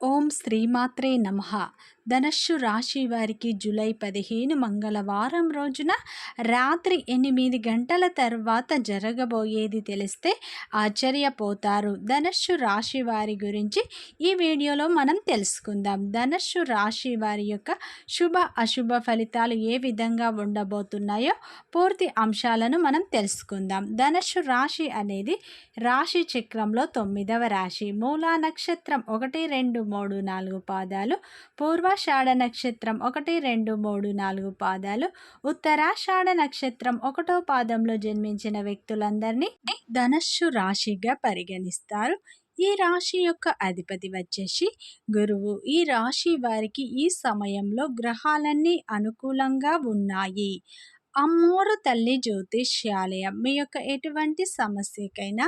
ఓం శ్రీమాత్రే నమ ధనస్సు రాశి వారికి జూలై పదిహేను మంగళవారం రోజున రాత్రి ఎనిమిది గంటల తర్వాత జరగబోయేది తెలిస్తే ఆశ్చర్యపోతారు. ధనస్సు రాశి వారి గురించి ఈ వీడియోలో మనం తెలుసుకుందాం. ధనస్సు రాశి వారి యొక్క శుభ అశుభ ఫలితాలు ఏ విధంగా ఉండబోతున్నాయో పూర్తి అంశాలను మనం తెలుసుకుందాం. ధనుషు రాశి అనేది రాశి చక్రంలో తొమ్మిదవ రాశి. మూలా నక్షత్రం ఒకటి రెండు మూడు నాలుగు పాదాలు పూర్వ పూర్వాషాఢ నక్షత్రం ఒకటి రెండు మూడు నాలుగు పాదాలు. ఉత్తరాషాఢ నక్షత్రం ఒకటో పాదంలో జన్మించిన వ్యక్తులందరినీ ధనస్సు రాశిగా పరిగణిస్తారు. ఈ రాశి యొక్క అధిపతి వచ్చేసి గురువు. ఈ రాశి వారికి ఈ సమయంలో గ్రహాలన్నీ అనుకూలంగా ఉన్నాయి. అమ్మోరు తల్లి జ్యోతిష్యాలయం. మీ యొక్క ఎటువంటి సమస్యకైనా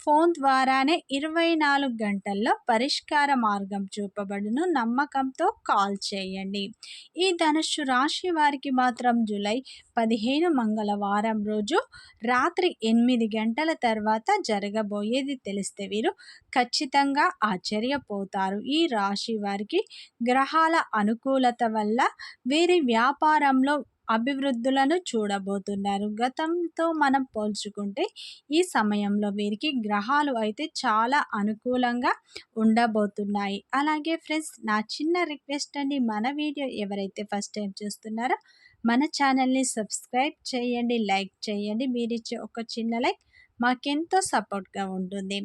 ఫోన్ ద్వారానే ఇరవై నాలుగు గంటల్లో పరిష్కార మార్గం చూపబడును. నమ్మకంతో కాల్ చేయండి. ఈ ధనుషు రాశి వారికి మాత్రం జూలై పదిహేను మంగళవారం రోజు రాత్రి ఎనిమిది గంటల తర్వాత జరగబోయేది తెలిస్తే వీరు ఖచ్చితంగా ఆశ్చర్యపోతారు. ఈ రాశి వారికి గ్రహాల అనుకూలత వల్ల వీరి వ్యాపారంలో అభివృద్ధులను చూడబోతున్నారు. గతంతో మనం పోల్చుకుంటే ఈ సమయంలో వీరికి గ్రహాలు అయితే చాలా అనుకూలంగా ఉండబోతున్నాయి. అలాగే ఫ్రెండ్స్ నా చిన్న రిక్వెస్ట్ అండి మన వీడియో ఎవరైతే ఫస్ట్ టైం చూస్తున్నారో మన ఛానల్ని సబ్స్క్రైబ్ చేయండి లైక్ చేయండి. మీరిచ్చే ఒక చిన్న లైక్ మాకెంతో సపోర్ట్గా ఉంటుంది.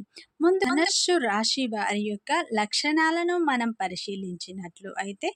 ముందు ధనస్సు రాశి వారి యొక్క లక్షణాలను మనం పరిశీలించినట్లు అయితే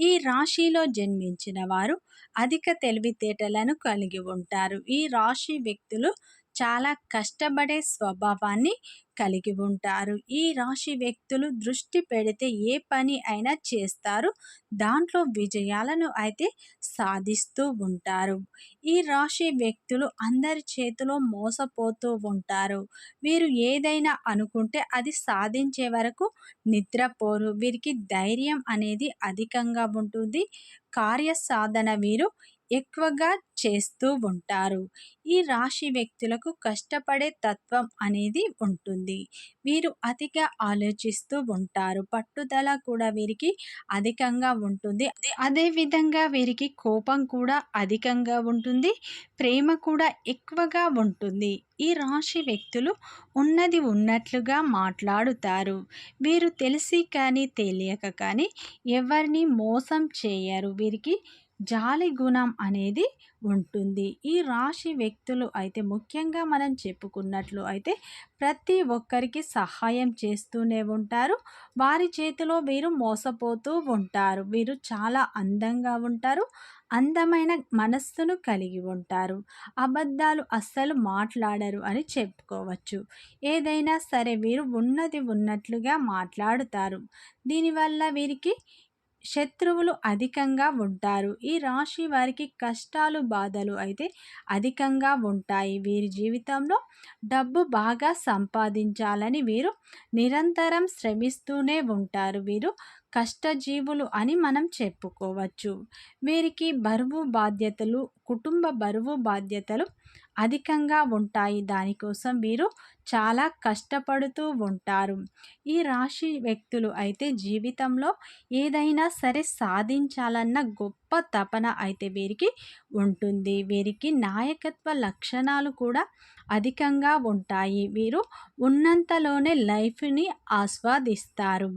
ఈ రాశిలో జన్మించిన వారు అధిక తెలివితేటలను కలిగి ఉంటారు. ఈ రాశి వ్యక్తులు చాలా కష్టపడే స్వభావాన్ని కలిగి ఉంటారు. ఈ రాశి వ్యక్తులు దృష్టి పెడితే ఏ పని అయినా చేస్తారు. దాంట్లో విజయాలను అయితే సాధిస్తూ ఉంటారు. ఈ రాశి వ్యక్తులు అందరి చేతిలో మోసపోతూ ఉంటారు. వీరు ఏదైనా అనుకుంటే అది సాధించే వరకు నిద్రపోరు. వీరికి ధైర్యం అనేది అధికంగా ఉంటుంది. కార్యసాధన వీరు ఎక్కువగా చేస్తూ ఉంటారు. ఈ రాశి వ్యక్తులకు కష్టపడే తత్వం అనేది ఉంటుంది. వీరు అతిగా ఆలోచిస్తూ ఉంటారు. పట్టుదల కూడా వీరికి అధికంగా ఉంటుంది. అదేవిధంగా వీరికి కోపం కూడా అధికంగా ఉంటుంది. ప్రేమ కూడా ఎక్కువగా ఉంటుంది. ఈ రాశి వ్యక్తులు ఉన్నది ఉన్నట్లుగా మాట్లాడుతారు. వీరు తెలిసి కానీ తెలియక కానీ ఎవరిని మోసం చేయరు. వీరికి జాలి గుణం అనేది ఉంటుంది. ఈ రాశి వ్యక్తులు అయితే ముఖ్యంగా మనం చెప్పుకున్నట్లు అయితే ప్రతి ఒక్కరికి సహాయం చేస్తూనే ఉంటారు. వారి చేతిలో వీరు మోసపోతూ ఉంటారు. వీరు చాలా అందంగా ఉంటారు. అందమైన మనస్సును కలిగి ఉంటారు. అబద్ధాలు అస్సలు మాట్లాడరు అని చెప్పుకోవచ్చు. ఏదైనా సరే వీరు ఉన్నది ఉన్నట్లుగా మాట్లాడుతారు. దీనివల్ల వీరికి శత్రువులు అధికంగా ఉంటారు. ఈ రాశి వారికి కష్టాలు బాధలు అయితే అధికంగా ఉంటాయి. వీరి జీవితంలో డబ్బు బాగా సంపాదించాలని వీరు నిరంతరం శ్రమిస్తూనే ఉంటారు. వీరు కష్టజీవులు అని మనం చెప్పుకోవచ్చు. వీరికి బరువు బాధ్యతలు కుటుంబ బరువు బాధ్యతలు అధికంగా ఉంటాయి. దానికోసం వీరు చాలా కష్టపడుతూ ఉంటారు. ఈ రాశి వ్యక్తులు అయితే జీవితంలో ఏదైనా సరే సాధించాలన్న గొప్ప తపన అయితే వీరికి ఉంటుంది. వీరికి నాయకత్వ లక్షణాలు కూడా అధికంగా ఉంటాయి. వీరు ఉన్నంతలోనే లైఫ్ని ఆస్వాదిస్తారు.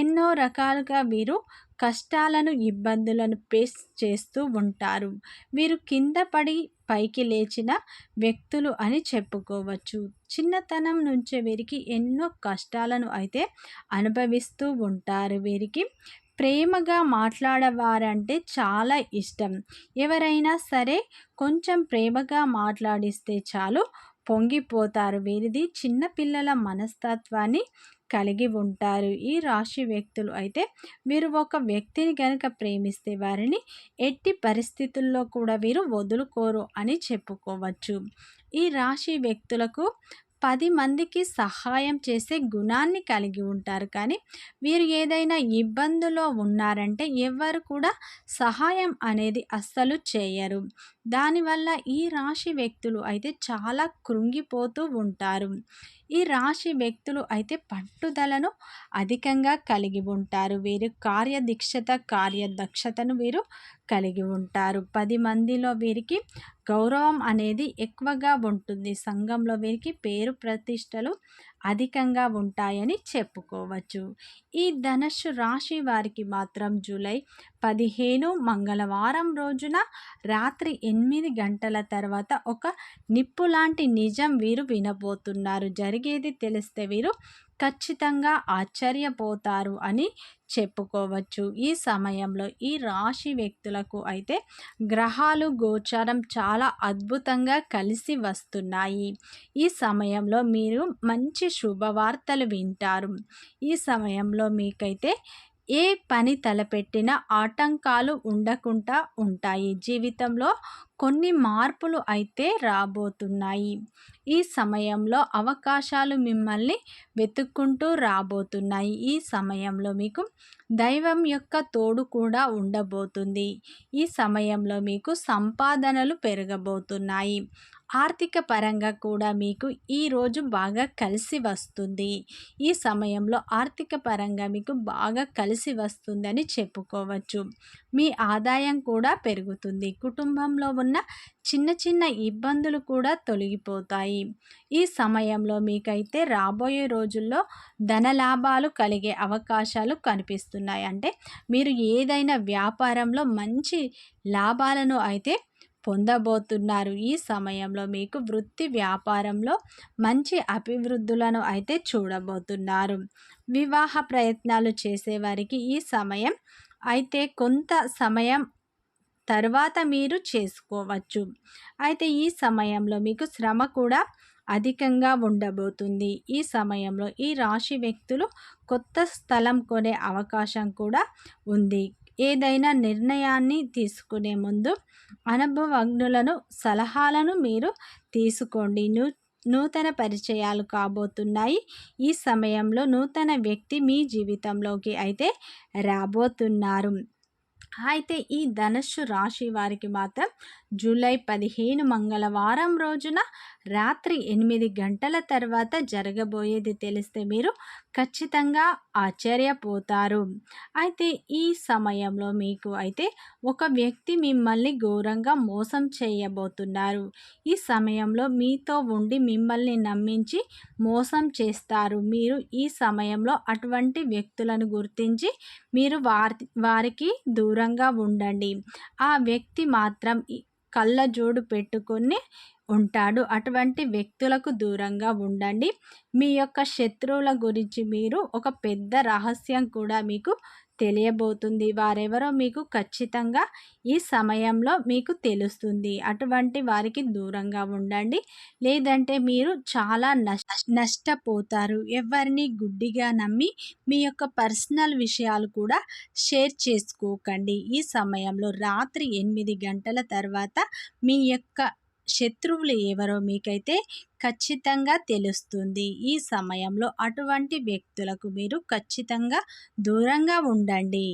ఎన్నో రకాలుగా వీరు కష్టాలను ఇబ్బందులను పేస్ చేస్తూ ఉంటారు. వీరు కింద పడి పైకి లేచిన వ్యక్తులు అని చెప్పుకోవచ్చు. చిన్నతనం నుంచే వీరికి ఎన్నో కష్టాలను అయితే అనుభవిస్తూ ఉంటారు. వీరికి ప్రేమగా మాట్లాడవారంటే చాలా ఇష్టం. ఎవరైనా సరే కొంచెం ప్రేమగా మాట్లాడిస్తే చాలు పొంగిపోతారు. వీరిది చిన్నపిల్లల మనస్తత్వాన్ని కలిగి ఉంటారు. ఈ రాశి వ్యక్తులు అయితే వీరు ఒక వ్యక్తిని కనుక ప్రేమిస్తే వారిని ఎట్టి పరిస్థితుల్లో కూడా వీరు వదులుకోరు అని చెప్పుకోవచ్చు. ఈ రాశి వ్యక్తులకు పది మందికి సహాయం చేసే గుణాన్ని కలిగి ఉంటారు. కానీ వీరు ఏదైనా ఇబ్బందులో ఉన్నారంటే ఎవరు కూడా సహాయం అనేది అస్సలు చేయరు. దానివల్ల ఈ రాశి వ్యక్తులు అయితే చాలా కృంగిపోతూ ఉంటారు. ఈ రాశి వ్యక్తులు అయితే పట్టుదలను అధికంగా కలిగి ఉంటారు. వీరు కార్యదీక్షత కార్యదక్షతను వీరు కలిగి ఉంటారు. పది మందిలో వీరికి గౌరవం అనేది ఎక్కువగా ఉంటుంది. సంఘంలో వీరికి పేరు ప్రతిష్టలు అధికంగా ఉంటాయని చెప్పుకోవచ్చు. ఈ ధనస్సు రాశి వారికి మాత్రం జూలై పదిహేను మంగళవారం రోజున రాత్రి ఎనిమిది గంటల తర్వాత ఒక నిప్పు లాంటి నిజం వీరు వినబోతున్నారు. జరిగేది తెలిస్తే వీరు ఖచ్చితంగా ఆశ్చర్యపోతారు అని చెప్పుకోవచ్చు. ఈ సమయంలో ఈ రాశి వ్యక్తులకు అయితే గ్రహాలు గోచారం చాలా అద్భుతంగా కలిసి వస్తున్నాయి. ఈ సమయంలో మీరు మంచి శుభవార్తలు వింటారు. ఈ సమయంలో మీకైతే ఏ పని తలపెట్టినా ఆటంకాలు ఉండకుండా ఉంటాయి. జీవితంలో కొన్ని మార్పులు అయితే రాబోతున్నాయి. ఈ సమయంలో అవకాశాలు మిమ్మల్ని వెతుక్కుంటూ రాబోతున్నాయి. ఈ సమయంలో మీకు దైవం యొక్క తోడు కూడా ఉండబోతుంది. ఈ సమయంలో మీకు సంపాదనలు పెరగబోతున్నాయి. ఆర్థిక పరంగా కూడా మీకు ఈరోజు బాగా కలిసి వస్తుంది. ఈ సమయంలో ఆర్థిక పరంగా మీకు బాగా కలిసి వస్తుందని చెప్పుకోవచ్చు. మీ ఆదాయం కూడా పెరుగుతుంది. కుటుంబంలో ఉన్న చిన్న చిన్న ఇబ్బందులు కూడా తొలగిపోతాయి. ఈ సమయంలో మీకైతే రాబోయే రోజుల్లో ధన లాభాలు కలిగే అవకాశాలు కనిపిస్తున్నాయి. అంటే మీరు ఏదైనా వ్యాపారంలో మంచి లాభాలను అయితే పొందబోతున్నారు. ఈ సమయంలో మీకు వృత్తి వ్యాపారంలో మంచి అభివృద్ధులను అయితే చూడబోతున్నారు. వివాహ ప్రయత్నాలు చేసేవారికి ఈ సమయం అయితే కొంత సమయం తర్వాత మీరు చేసుకోవచ్చు. అయితే ఈ సమయంలో మీకు శ్రమ కూడా అధికంగా ఉండబోతుంది. ఈ సమయంలో ఈ రాశి వ్యక్తులు కొత్త స్థలం కొనే అవకాశం కూడా ఉంది. ఏదైనా నిర్ణయాన్ని తీసుకునే ముందు అనుభవజ్ఞులను సలహాలను మీరు తీసుకోండి. నూ నూతన పరిచయాలు కాబోతున్నాయి. ఈ సమయంలో నూతన వ్యక్తి మీ జీవితంలోకి అయితే రాబోతున్నారు. అయితే ఈ ధనుస్సు రాశి వారికి మాత్రం జూలై పదిహేను మంగళవారం రోజున రాత్రి ఎనిమిది గంటల తర్వాత జరగబోయేది తెలిస్తే మీరు ఖచ్చితంగా ఆశ్చర్యపోతారు. అయితే ఈ సమయంలో మీకు అయితే ఒక వ్యక్తి మిమ్మల్ని ఘోరంగా మోసం చేయబోతున్నారు. ఈ సమయంలో మీతో ఉండి మిమ్మల్ని నమ్మించి మోసం చేస్తారు. మీరు ఈ సమయంలో అటువంటి వ్యక్తులను గుర్తించి మీరు వారి వారికి దూరంగా ఉండండి. ఆ వ్యక్తి మాత్రం కళ్ళజోడు పెట్టుకొని ఉంటాడు. అటువంటి వ్యక్తులకు దూరంగా ఉండండి. మీ యొక్క శత్రువుల గురించి మీరు ఒక పెద్ద రహస్యం కూడా మీకు తెలియబోతుంది. వారెవరో మీకు ఖచ్చితంగా ఈ సమయంలో మీకు తెలుస్తుంది. అటువంటి వారికి దూరంగా ఉండండి. లేదంటే మీరు చాలా నష్ట నష్టపోతారు. ఎవరిని గుడ్డిగా నమ్మి మీ యొక్క పర్సనల్ విషయాలు కూడా షేర్ చేసుకోకండి. ఈ సమయంలో రాత్రి ఎనిమిది గంటల తర్వాత మీ యొక్క శత్రువులు ఎవరో మీకైతే ఖచ్చితంగా తెలుస్తుంది. ఈ సమయంలో అటువంటి వ్యక్తులకు మీరు ఖచ్చితంగా దూరంగా ఉండండి.